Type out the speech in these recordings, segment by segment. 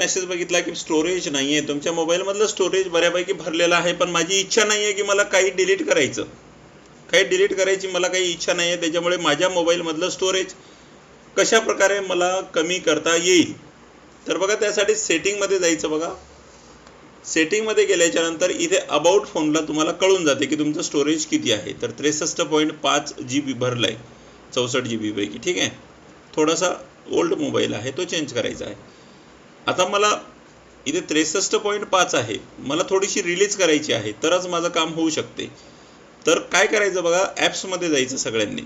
Message बघितला की storage नाहीये. तुमच्या मोबाईल मधलं स्टोरेज बऱ्यापैकी भरलेलं आहे पण माझी इच्छा नाहीये की मला काही डिलीट करायचं. काही डिलीट करायची मला काही इच्छा नाहीये त्याच्यामुळे माझ्या मोबाईल मधलं स्टोरेज कशा प्रकारे मला कमी करता येईल? तर बघा त्यासाठी सेटिंगमध्ये जायचं बघा. सेटिंगमध्ये गेल्याच्यानंतर इथे अबाउट फोनला तुम्हाला कळून जाते की तुमचं स्टोरेज किती आहे. तर त्रेसष्ट पॉईंट पाच जी बी भरलंय. चौसष्ट जी बीपैकी ठीक आहे? थोडासा ओल्ड मोबाईल आहे तो चेंज करायचा आहे. आता मला इथे त्रेसष्ट पॉईंट पाच आहे. मला थोडीशी रिलीज करायची आहे. तरच माझं काम होऊ शकते. तर काय करायचं बघा? ॲप्समध्ये जायचं सगळ्यांनी.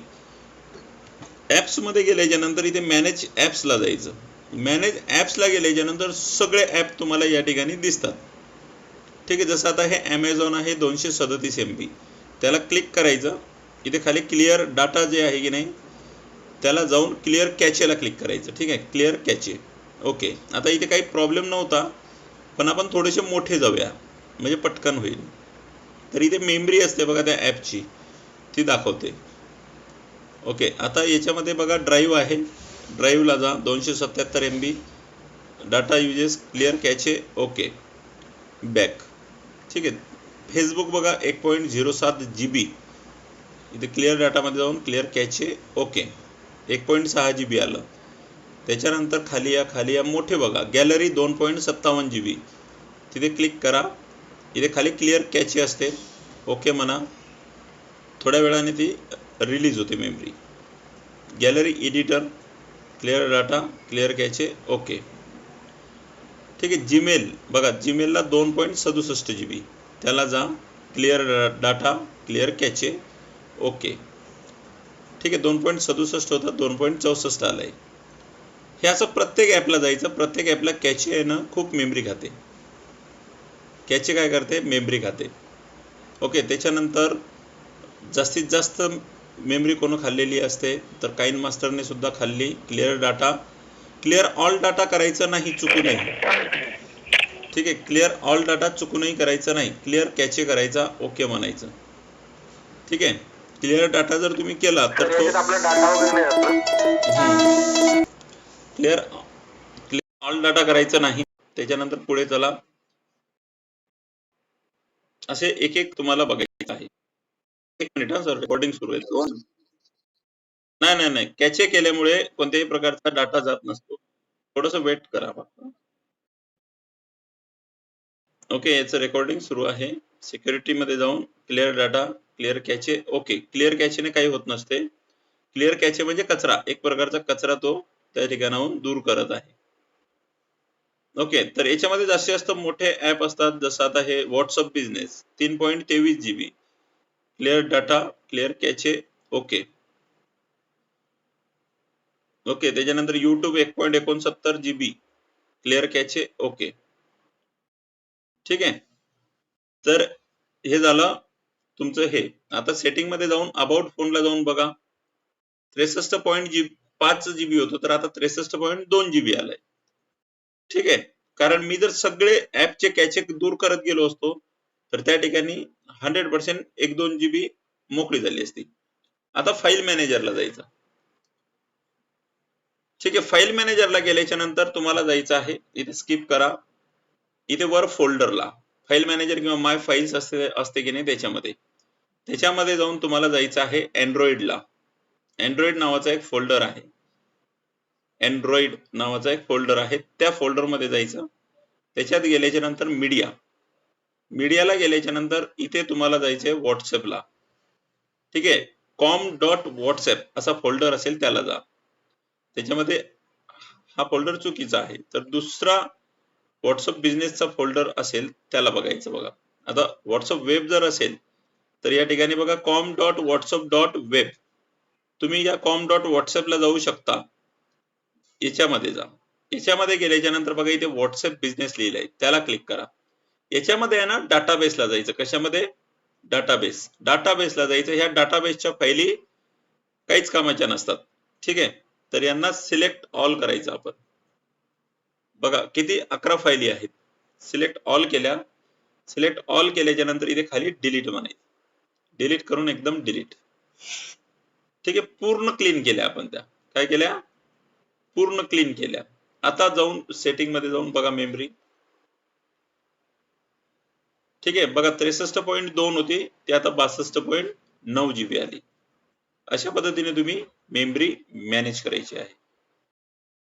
ॲप्समध्ये गेल्याच्यानंतर इथे मॅनेज ॲप्सला जायचं. मॅनेज ॲप्सला गेल्याच्यानंतर सगळे ॲप तुम्हाला या ठिकाणी दिसतात. ठीक आहे? जसं आता हे ॲमेझॉन आहे दोनशे सदतीस एम बी त्याला क्लिक करायचं. इथे खाली क्लिअर डाटा जे आहे की नाही त्याला जाऊन क्लिअर कॅचेला क्लिक करायचं. ठीक आहे? Clear cache okay. आता इथे काही प्रॉब्लेम नव्हता पण आपण थोडेसे मोठे जाऊया. म्हणजे पटकन होईल. तर इथे मेमरी असते बघा त्या ॲपची ती दाखवते. ओके. आता याच्यामध्ये बघा ड्राईव्ह आहे. ड्राईव्हला जा. दोनशे सत्याहत्तर M B data usage clear cache okay back ठीक आहे. फेसबुक बघा एक पॉईंट झिरो सात जी बी इथे क्लिअर डाटामध्ये जाऊन क्लिअर कॅचे ओके एक पॉईंट सहा जी बी आलं. त्याच्यानंतर खाली या खाली या मोठे बघा. गॅलरी दोन पॉईंट सत्तावन्न जी बी. तिथे क्लिक करा. इथे खाली क्लिअर कॅचे असते. ओके म्हणा. थोड्या वेळाने ती रिलीज होते memory gallery editor clear data clear cache okay. ठीक आहे जीमेल बघा जीमेलला दोन पॉईंट सदुसष्ट जी बी. त्याला जा. Clear data clear cache okay. ठीक आहे दोन पॉईंट सदुसष्ट होता दोन पॉईंट चौसष्ट आलं आहे हे असं प्रत्येक ॲपला जायचं. प्रत्येक ॲपला कॅचे आहे ना खूप मेमरी खाते. कॅचे काय करते? मेमरी खाते. ओके त्याच्यानंतर जास्तीत जास्त मेमरी कोण खाल्लेली असते तर काइन मास्टरने सुद्धा खाल्ली clear data clear all data करायचं नाही चुकूनही ठीक आहे क्लिअर ऑल डाटा चुकूनही करायचं नाही. क्लिअर कॅचे करायचा ओके म्हणायचं. ठीक आहे क्लिअर डाटा जर तुम्ही केला तर तो क्लिअर क्लिअर ऑल डाटा करायचा नाही त्याच्यानंतर पुढे चला. असे एक एक तुम्हाला बघायचं आहे. एक मिनिट हा सर रेकॉर्डिंग सुरू आहे. नाही नाही नाही. कॅचे केल्यामुळे कोणत्याही प्रकारचा डाटा जात नसतो. थोडस वेट करा फक्त. ओके याचं रेकॉर्डिंग सुरू आहे. सिक्युरिटी मध्ये जाऊन clear data clear cache okay clear कॅचेने काही होत नसते. क्लिअर कॅचे म्हणजे कचरा. एक प्रकारचा कचरा तो त्या ठिकाणाहून दूर करत आहे. ओके तर याच्यामध्ये जास्तीत जास्त मोठे ऍप असतात. जसं आता हे व्हॉट्सअप बिझनेस तीन पॉईंट तेवीस GB clear data clear cache okay okay त्याच्यानंतर युट्यूब एक पॉईंट एकोणसत्तर जीबी क्लिअर कॅचे ओके ठीक आहे? तर हे झालं तुमचं हे. आता सेटिंगमध्ये जाऊन अबाउट फोनला जाऊन बघा. त्रेसष्ट पॉईंट जी पाच जीबी होतं तर आता त्रेसष्ट पॉईंट दोन जीबी आलंय. ठीक आहे? कारण मी जर सगळे ऍपचे कॅचे दूर करत गेलो असतो तर त्या ठिकाणी हंड्रेड पर्सेंट एक दोन जीबी मोकळी झाली असती. आता फाईल मॅनेजरला जायचं. ठीक आहे फाईल मॅनेजरला गेल्याच्यानंतर तुम्हाला जायचं आहे इथे स्किप करा. इथे वर फोल्डरला फाईल मॅनेजर किंवा माय फाईल्स असते असते की नाही त्याच्यामध्ये. त्याच्यामध्ये जाऊन तुम्हाला जायचं आहे अँड्रॉइडला अँड्रॉइड नावाचा एक फोल्डर आहे. अँड्रॉइड नावाचा एक फोल्डर आहे. त्या फोल्डरमध्ये जायचं. त्याच्यात गेल्याच्यानंतर मीडिया मीडियाला गेल्याच्यानंतर इथे तुम्हाला जायचंय व्हॉट्सअपला ठीक आहे? कॉम डॉट व्हॉट्सअप असा फोल्डर असेल त्याला जा. त्याच्यामध्ये हा फोल्डर चुकीचा आहे. तर दुसरा व्हॉट्सअप बिझनेसचा फोल्डर असेल त्याला बघायचं बघा. आता व्हॉट्सअप वेब जर असेल तर या ठिकाणी बघा com dot WhatsApp dot web तुम्ही या कॉम डॉट व्हॉट्सअपला जाऊ शकता. याच्यामध्ये जा. याच्यामध्ये गेल्याच्यानंतर बघा इथे व्हॉट्सअप बिझनेस लिहिलंय. त्याला क्लिक करा. याच्यामध्ये आहे ना डाटाबेसला जायचं. कशामध्ये? डाटाबेस डाटाबेसला जायचं. ह्या डाटाबेसच्या फाईली काहीच कामाच्या नसतात. ठीक आहे? तर यांना सिलेक्ट ऑल करायचं आपण. बघा किती अकरा फायली आहेत. सिलेक्ट ऑल केल्या. सिलेक्ट ऑल केल्याच्यानंतर इथे खाली डिलीट म्हणायचं. डिलीट करून एकदम डिलीट ठीक आहे? पूर्ण क्लीन केल्या आपण त्या. काय केल्या? पूर्ण क्लीन केल्या. आता जाऊन सेटिंगमध्ये जाऊन बघा मेमरी ठीक आहे? बघा त्रेसष्ट पॉईंट दोन होती. ती आता बासष्ट पॉईंट नऊ जीबी आली. अशा पद्धतीने तुम्ही मेमरी मॅनेज करायची आहे.